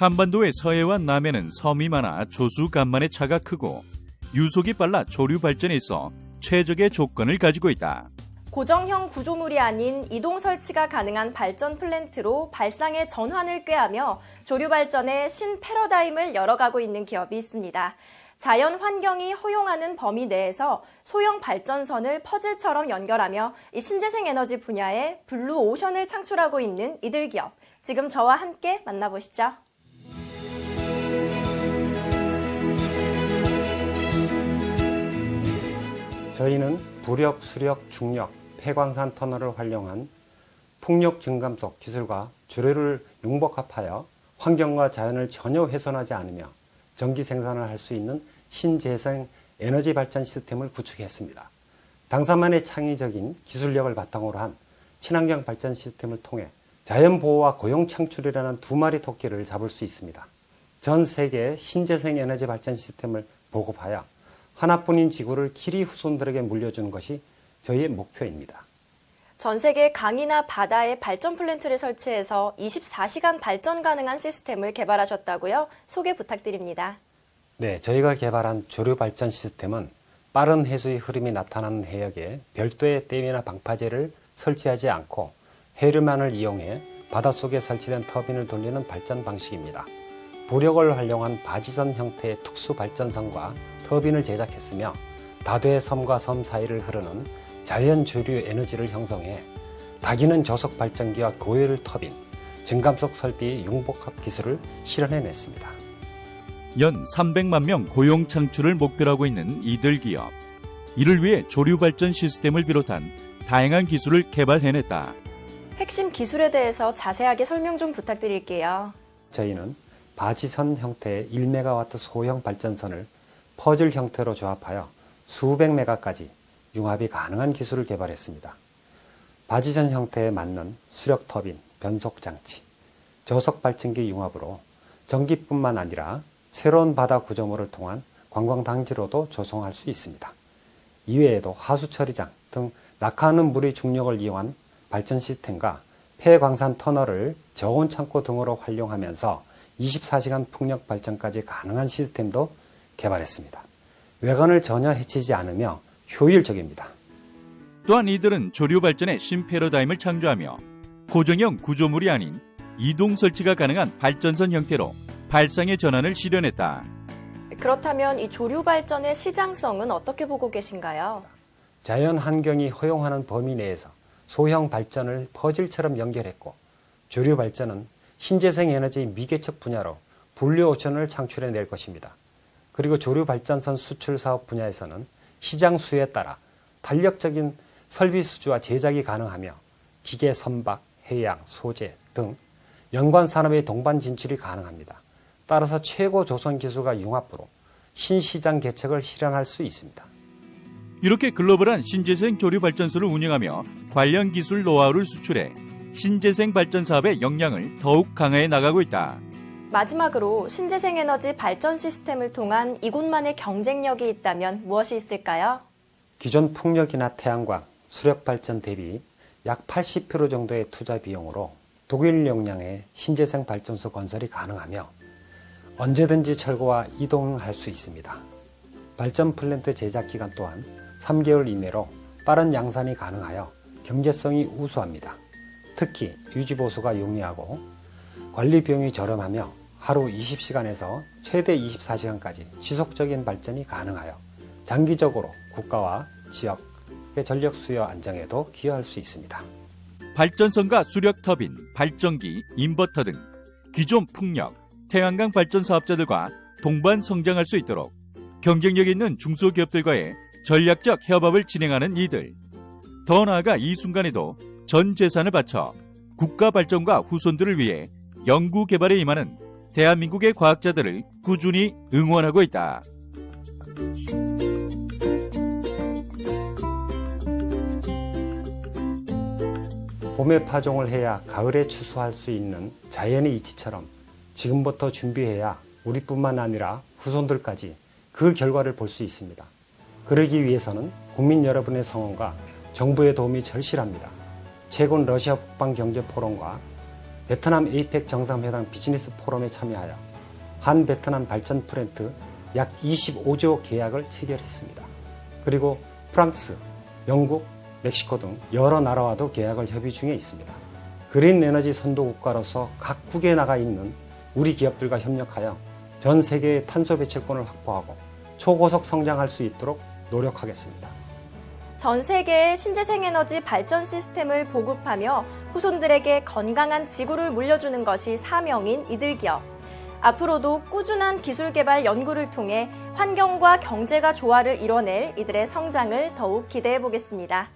한반도의 서해와 남해는 섬이 많아 조수 간만의 차가 크고 유속이 빨라 조류 발전에 있어 최적의 조건을 가지고 있다. 고정형 구조물이 아닌 이동 설치가 가능한 발전 플랜트로 발상의 전환을 꾀하며 조류 발전의 신 패러다임을 열어가고 있는 기업이 있습니다. 자연 환경이 허용하는 범위 내에서 소형 발전선을 퍼즐처럼 연결하며 이 신재생 에너지 분야에 블루 오션을 창출하고 있는 이들 기업. 지금 저와 함께 만나보시죠. 저희는 부력, 수력, 중력, 폐광산 터널을 활용한 풍력 증감속 기술과 주례를 융복합하여 환경과 자연을 전혀 훼손하지 않으며 전기 생산을 할 수 있는 신재생 에너지 발전 시스템을 구축했습니다. 당사만의 창의적인 기술력을 바탕으로 한 친환경 발전 시스템을 통해 자연 보호와 고용 창출이라는 두 마리 토끼를 잡을 수 있습니다. 전 세계 신재생 에너지 발전 시스템을 보급하여 하나뿐인 지구를 길이 후손들에게 물려주는 것이 저희의 목표입니다. 전 세계 강이나 바다에 발전 플랜트를 설치해서 24시간 발전 가능한 시스템을 개발하셨다고요? 소개 부탁드립니다. 네, 저희가 개발한 조류 발전 시스템은 빠른 해수의 흐름이 나타나는 해역에 별도의 댐이나 방파제를 설치하지 않고 해류만을 이용해 바닷속에 설치된 터빈을 돌리는 발전 방식입니다. 부력을 활용한 바지선 형태의 특수 발전선과 터빈을 제작했으며 다도의 섬과 섬 사이를 흐르는 자연 조류 에너지를 형성해 다기는 저속 발전기와 고열 터빈, 증감속 설비의 융복합 기술을 실현해냈습니다. 연 300만 명 고용 창출을 목표로 하고 있는 이들 기업. 이를 위해 조류 발전 시스템을 비롯한 다양한 기술을 개발해냈다. 핵심 기술에 대해서 자세하게 설명 좀 부탁드릴게요. 저희는 바지선 형태의 1메가와트 소형 발전선을 퍼즐 형태로 조합하여 수백 메가까지 융합이 가능한 기술을 개발했습니다. 바지선 형태에 맞는 수력 터빈, 변속 장치, 저속 발전기 융합으로 전기뿐만 아니라 새로운 바다 구조물을 통한 관광 당지로도 조성할 수 있습니다. 이외에도 하수 처리장 등 낙하하는 물의 중력을 이용한 발전 시스템과 폐광산 터널을 저온 창고 등으로 활용하면서 24시간 풍력 발전까지 가능한 시스템도 개발했습니다. 외관을 전혀 해치지 않으며 효율적입니다. 또한 이들은 조류 발전의 신패러다임을 창조하며 고정형 구조물이 아닌 이동 설치가 가능한 발전선 형태로 발상의 전환을 실현했다. 그렇다면 이 조류 발전의 시장성은 어떻게 보고 계신가요? 자연 환경이 허용하는 범위 내에서 소형 발전을 퍼즐처럼 연결했고 조류 발전은 신재생 에너지 미개척 분야로 분류 오션을 창출해 낼 것입니다. 그리고 조류 발전선 수출 사업 분야에서는 시장 수에 따라 탄력적인 설비 수주와 제작이 가능하며 기계 선박, 해양, 소재 등 연관 산업의 동반 진출이 가능합니다. 따라서 최고 조선 기술과 융합으로 신시장 개척을 실현할 수 있습니다. 이렇게 글로벌한 신재생 조류 발전소를 운영하며 관련 기술 노하우를 수출해 신재생 발전 사업의 역량을 더욱 강화해 나가고 있다. 마지막으로 신재생 에너지 발전 시스템을 통한 이곳만의 경쟁력이 있다면 무엇이 있을까요? 기존 풍력이나 태양광, 수력 발전 대비 약 80% 정도의 투자 비용으로 독일 역량의 신재생 발전소 건설이 가능하며 언제든지 철거와 이동할 수 있습니다. 발전 플랜트 제작 기간 또한 3개월 이내로 빠른 양산이 가능하여 경제성이 우수합니다. 특히 유지 보수가 용이하고 관리 비용이 저렴하며 하루 20시간에서 최대 24시간까지 지속적인 발전이 가능하여 장기적으로 국가와 지역의 전력 수요 안정에도 기여할 수 있습니다. 발전선과 수력 터빈, 발전기, 인버터 등 기존 풍력, 태양광 발전 사업자들과 동반 성장할 수 있도록 경쟁력 있는 중소기업들과의 전략적 협업을 진행하는 이들. 더 나아가 이 순간에도 전 재산을 바쳐 국가 발전과 후손들을 위해 연구 개발에 임하는 대한민국의 과학자들을 꾸준히 응원하고 있다. 봄에 파종을 해야 가을에 추수할 수 있는 자연의 이치처럼 지금부터 준비해야 우리뿐만 아니라 후손들까지 그 결과를 볼 수 있습니다. 그러기 위해서는 국민 여러분의 성원과 정부의 도움이 절실합니다. 최근 러시아 북방 경제 포럼과 베트남 에이펙 정상회담 비즈니스 포럼에 참여하여 한 베트남 발전 프렌트 약 25조 계약을 체결했습니다. 그리고 프랑스, 영국, 멕시코 등 여러 나라와도 계약을 협의 중에 있습니다. 그린 에너지 선도 국가로서 각국에 나가 있는 우리 기업들과 협력하여 전 세계의 탄소 배출권을 확보하고 초고속 성장할 수 있도록 노력하겠습니다. 전 세계의 신재생 에너지 발전 시스템을 보급하며 후손들에게 건강한 지구를 물려주는 것이 사명인 이들 기업. 앞으로도 꾸준한 기술 개발 연구를 통해 환경과 경제가 조화를 이뤄낼 이들의 성장을 더욱 기대해 보겠습니다.